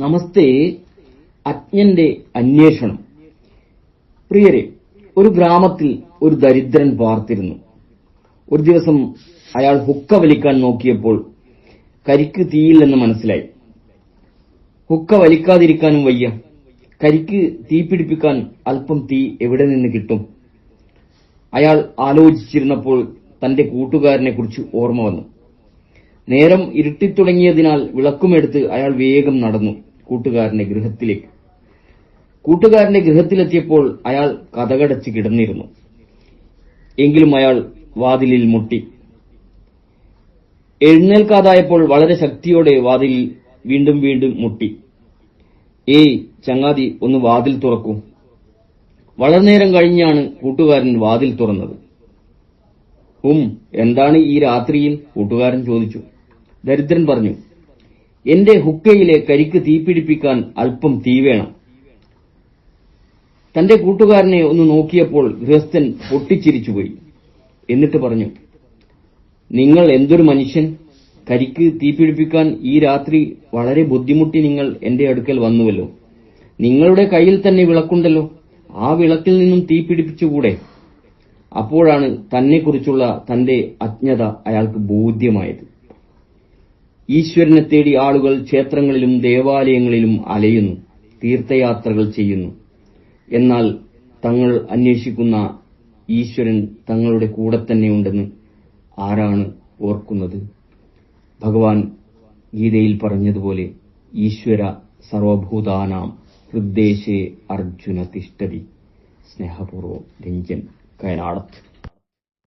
നമസ്തേ അജ്ഞന്റെ അന്വേഷണം. പ്രിയരെ ഒരു ഗ്രാമത്തിൽ ഒരു ദരിദ്രൻ പാർത്തിരുന്നു. ഒരു ദിവസം അയാൾ ഹുക്ക വലിക്കാൻ നോക്കിയപ്പോൾ കരിക്ക് തീയില്ലെന്ന് മനസ്സിലായി. ഹുക്ക വലിക്കാതിരിക്കാനും വയ്യ. കരിക്ക് തീ പിടിപ്പിക്കാൻ അല്പം തീ എവിടെ നിന്ന് കിട്ടും? അയാൾ ആലോചിച്ചിരുന്നപ്പോൾ തന്റെ കൂട്ടുകാരനെ കുറിച്ച് ഓർമ്മ വന്നു. നേരം ഇരുട്ടിത്തുടങ്ങിയതിനാൽ വിളക്കുമെടുത്ത് അയാൾ വേഗം നടന്നു കൂട്ടുകാരന്റെ ഗൃഹത്തിലേക്ക്. കൂട്ടുകാരന്റെ ഗൃഹത്തിലെത്തിയപ്പോൾ അയാൾ കഥകടച്ച് കിടന്നിരുന്നു. എങ്കിലും അയാൾ വാതിലിൽ മുട്ടി. എഴുന്നേൽക്കാതായപ്പോൾ വളരെ ശക്തിയോടെ വാതിലിൽ വീണ്ടും വീണ്ടും മുട്ടി. ഏയ് ചങ്ങാതി ഒന്ന് വാതിൽ തുറക്കൂ. വളരെ നേരം കഴിഞ്ഞാണ് കൂട്ടുകാരൻ വാതിൽ തുറന്നത്. ഉം എന്താണ് ഈ രാത്രിയിൽ? കൂട്ടുകാരൻ ചോദിച്ചു. ദരിദ്രൻ പറഞ്ഞു എന്റെ ഹുക്കയിലെ കരിക്ക് തീപിടിപ്പിക്കാൻ അല്പം തീ വേണം. തന്റെ കൂട്ടുകാരനെ ഒന്ന് നോക്കിയപ്പോൾ ഗൃഹസ്ഥൻ പൊട്ടിച്ചിരിച്ചുപോയി. എന്നിട്ട് പറഞ്ഞു നിങ്ങൾ എന്തൊരു മനുഷ്യൻ? കരിക്ക് തീപിടിപ്പിക്കാൻ ഈ രാത്രി വളരെ ബുദ്ധിമുട്ടി നിങ്ങൾ എന്റെ അടുക്കൽ വന്നുവല്ലോ. നിങ്ങളുടെ കയ്യിൽ തന്നെ വിളക്കുണ്ടല്ലോ. ആ വിളക്കിൽ നിന്നും തീ പിടിപ്പിച്ചുകൂടെ? അപ്പോഴാണ് തന്നെക്കുറിച്ചുള്ള തന്റെ അജ്ഞത അയാൾക്ക് ബോധ്യമായത്. ഈശ്വരനെ തേടി ആളുകൾ ക്ഷേത്രങ്ങളിലും ദേവാലയങ്ങളിലും അലയുന്നു തീർത്ഥയാത്രകൾ ചെയ്യുന്നു. എന്നാൽ തങ്ങൾ അന്വേഷിക്കുന്ന ഈശ്വരൻ തങ്ങളുടെ കൂടെ തന്നെയുണ്ടെന്ന് ആരാണ് ഓർക്കുന്നത്? ഭഗവാൻ ഗീതയിൽ പറഞ്ഞതുപോലെ ഈശ്വര സർവഭൂതാനാം ഹൃദ്ദേശേ അർജുന തിഷ്ടതി സ്നേഹപൂർവം രഞ്ജൻ. ون آٹھ